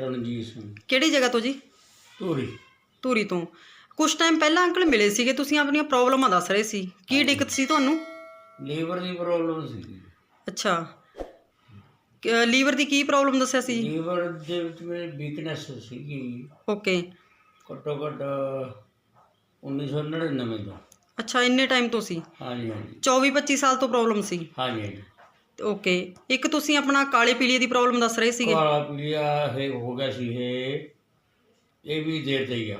ਰਣਜੀਤ ਸਿੰਘ। ਕਿਹੜੀ ਜਗ੍ਹਾ ਤੋਂ ਜੀ? ਧੂਰੀ। ਧੂਰੀ ਤੋਂ। ਕੁਝ ਟਾਈਮ ਪਹਿਲਾਂ ਅੰਕਲ ਮਿਲੇ ਸੀਗੇ ਤੁਸੀਂ ਆਪਣੀਆਂ ਪ੍ਰੋਬਲਮਾਂ ਦੱਸ ਰਹੇ ਸੀ। ਕੀ ਦਿੱਕਤ ਸੀ ਤੁਹਾਨੂੰ? ਲੀਵਰ ਦੀ ਪ੍ਰੋਬਲਮ ਸੀ। ਅੱਛਾ। ਕ- ਲੀਵਰ ਦੀ ਕੀ ਪ੍ਰੋਬਲਮ ਦੱਸਿਆ ਸੀ? ਲੀਵਰ ਦੇ ਵਿੱਚ ਮੇਰੇ ਵੀਕਨੈਸ ਸੀਗੀ। ਓਕੇ ਘੱਟੋ ਘੱਟ 1999 ਤੋਂ। ਅੱਛਾ ਇੰਨੇ ਟਾਈਮ ਤੋਂ ਸੀ। ਹਾਂਜੀ ਹਾਂਜੀ। 24 25 ਸਾਲ ਤੋਂ ਪ੍ਰੋਬਲਮ ਸੀ। ਹਾਂਜੀ ਹਾਂਜੀ। ਓਕੇ ਇੱਕ ਤੁਸੀਂ ਆਪਣਾ ਕਾਲੇ ਪੀਲੀਏ ਦੀ ਪ੍ਰੋਬਲਮ ਦੱਸ ਰਹੇ ਸੀਗੇ? ਕਾਲਾ ਪੀਲੀਆ ਹੈ ਹੋ ਗਿਆ ਸੀ ਇਹ। ਇਹ ਵੀ ਦੇਰ ਤੇ ਹੀ ਆ।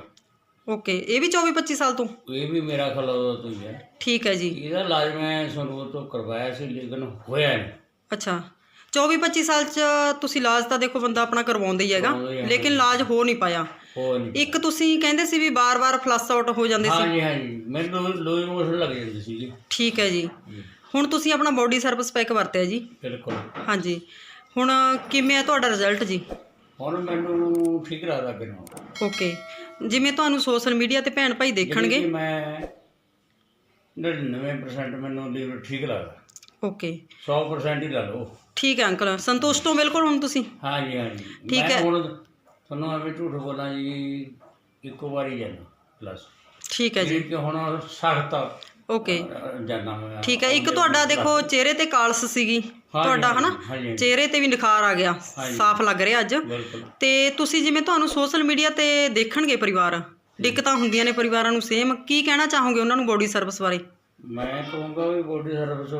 ਓਕੇ ਇਹ ਵੀ 24 25 ਸਾਲ ਤੋਂ? ਇਹ ਵੀ ਮੇਰਾ ਉਦੋਂ ਤੋਂ ਹੀ ਹੈ ਠੀਕ ਹੈ ਜੀ। ਇਹਦਾ ਇਲਾਜ ਮੈਂ ਸੰਗਰੂਰ ਤੋਂ ਕਰਵਾਇਆ ਸੀ ਲੇਕਿਨ ਹੋਇਆ ਨਹੀਂ। ਅੱਛਾ। 24 25 ਸਾਲ ਚ ਤੁਸੀਂ ਇਲਾਜ ਤਾਂ ਦੇਖੋ ਬੰਦਾ ਆਪਣਾ ਕਰਵਾਉਂਦਾ ਹੀ ਹੈਗਾ ਕਰਵਾਉਂਦਾ ਹੀ ਹੈ। ਲੇਕਿਨ ਇਲਾਜ ਹੋ ਨਹੀਂ ਪਾਇਆ। ਹੋ ਨਹੀਂ ਇੱਕ ਤੁਸੀਂ ਕਹਿੰਦੇ ਸੀ ਵੀ ਬਾਰ-ਬਾਰ ਫਲੱਸ ਆਊਟ ਹੋ ਜਾਂਦੇ ਸੀ। ਹਾਂਜੀ ਹਾਂਜੀ। ਮੈਨੂੰ ਲੂਜ਼ ਮੋਸ਼ਨ ਲੱਗ ਜਾਂਦੀ ਸੀ ਜੀ। ਠੀਕ ਹੈ ਜੀ। ਹੁਣ ਤੁਸੀਂ ਆਪਣਾ ਬੋਡੀ ਸਰਵਿਸ ਪੈਕ ਵਰਤਿਆ ਜੀ? ਬਿਲਕੁਲ। ਹਾਂਜੀ। ਹੁਣ ਕਿਵੇਂ ਹੈ ਤੁਹਾਡਾ ਰਿਜ਼ਲਟ ਜੀ? ਹੁਣ ਮੈਨੂੰ ਠੀਕ ਲੱਗਦਾ ਕਿ ਨਾ ਓਕੇ ਜਿਵੇਂ ਤੁਹਾਨੂੰ ਸੋਸ਼ਲ ਮੀਡੀਆ ਤੇ ਭੈਣ ਭਾਈ ਦੇਖਣਗੇ? ਕਿ ਮੈਂ 99% ਮੈਨੂੰ ਲੀਵਰ ਠੀਕ ਲੱਗਦਾ। ਓਕੇ 100% ਹੀ ਲਾ ਲਓ। ਠੀਕ ਹੈ ਅੰਕਲ। ਸੰਤੁਸ਼ਟ ਹੋ ਬਿਲਕੁਲ ਹੁਣ ਤੁਸੀਂ? ਹਾਂਜੀ ਹਾਂਜੀ। ਠੀਕ ਮੈਂ ਹੈ। ਹੁਣ ਤੁਹਾਨੂੰ ਐਵੇਂ ਝੂਠ ਬੋਲਾਂ ਜੀ ਇੱਕੋ ਵਾਰੀ ਜਾਣਾ ਪਲੱਸ ਠੀਕ ਹੈ ਜੀ। ਕਿ ਹੁਣ ਸਖਤ ਓਕੇ। ਜਾਣਾ ਮੈਂ ਠੀਕ ਹੈ ਇੱਕ ਤੁਹਾਡਾ ਦੇਖੋ ਚਿਹਰੇ ਤੇ ਕਾਲਸ ਸੀਗੀ। ਤੁਹਾਡਾ ਹਨਾ? ਹਾਂਜੀ ਹਾਂਜੀ, ਚਿਹਰੇ ਤੇ ਵੀ ਨਿਖਾਰ ਆ ਗਿਆ। ਹਾਂਜੀ। ਸਾਫ਼ ਲੱਗ ਰਿਹਾ ਅੱਜ। ਬਿਲਕੁਲ। ਤੇ ਤੁਸੀਂ ਜਿਵੇਂ ਤੁਹਾਨੂੰ ਸੋਸ਼ਲ ਮੀਡੀਆ ਤੇ ਦੇਖਣਗੇ ਪਰਿਵਾਰ ਦਿੱਕਤਾਂ ਹੁੰਦੀਆਂ ਨੇ ਪਰਿਵਾਰਾਂ ਨੂੰ ਸੇਮ ਕੀ ਕਹਿਣਾ ਚਾਹੋਗੇ ਉਹਨਾਂ ਨੂੰ ਬੋਡੀ ਸਰਵਿਸ ਬਾਰੇ? ਮੈਂ ਕਹੂੰਗਾ ਵੀ ਬੋਡੀ ਸਰਵਿਸ